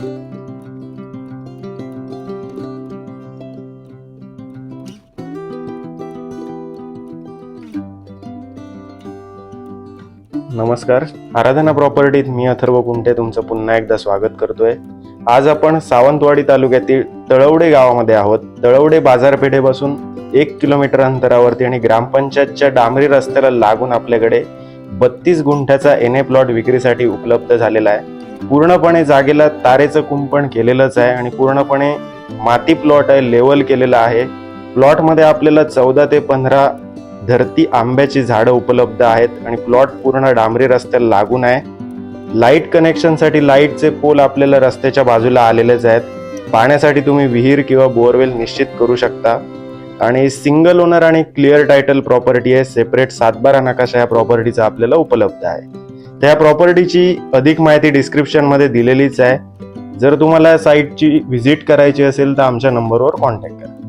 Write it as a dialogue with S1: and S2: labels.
S1: नमस्कार. आराधना प्रॉपर्टीत मी अथर्व कुंटे तुमचं पुन्हा एकदा स्वागत करतोय. आज आपण सावंतवाडी तालुक्यातील तळवडे गावामध्ये आहोत. तळवडे बाजारपेठेपासून एक किलोमीटर अंतरावरती आणि ग्रामपंचायतच्या डांबरी रस्त्याला लागून आपल्याकडे बत्तीस गुंठ्याचा एन ए प्लॉट विक्रीसाठी उपलब्ध झालेला आहे. पूर्णपणे जागेला तारेचं कुंपण केलेलंच आहे आणि पूर्णपणे माती प्लॉट आहे लेवल केलेला आहे. प्लॉटमध्ये आपल्याला चौदा ते पंधरा धरती आंब्याची झाडं उपलब्ध आहेत आणि प्लॉट पूर्ण डांबरी रस्त्याला लागून आहे. लाइट कनेक्शनसाठी लाईटचे पोल आपल्याला रस्त्याच्या बाजूला आलेलेच आहेत. पाण्यासाठी तुम्ही विहीर किंवा बोअरवेल निश्चित करू शकता. आणि सिंगल ओनर आणि क्लिअर टायटल प्रॉपर्टी आहे. सेपरेट सातबारा नकाशा या प्रॉपर्टीचा आपल्याला उपलब्ध आहे. त्या प्रॉपर्टीची अधिक माहिती डिस्क्रिप्शनमध्ये दिलेलीच आहे. जर तुम्हाला साईटची व्हिजिट करायची असेल तर आमच्या नंबरवर कॉन्टॅक्ट करा.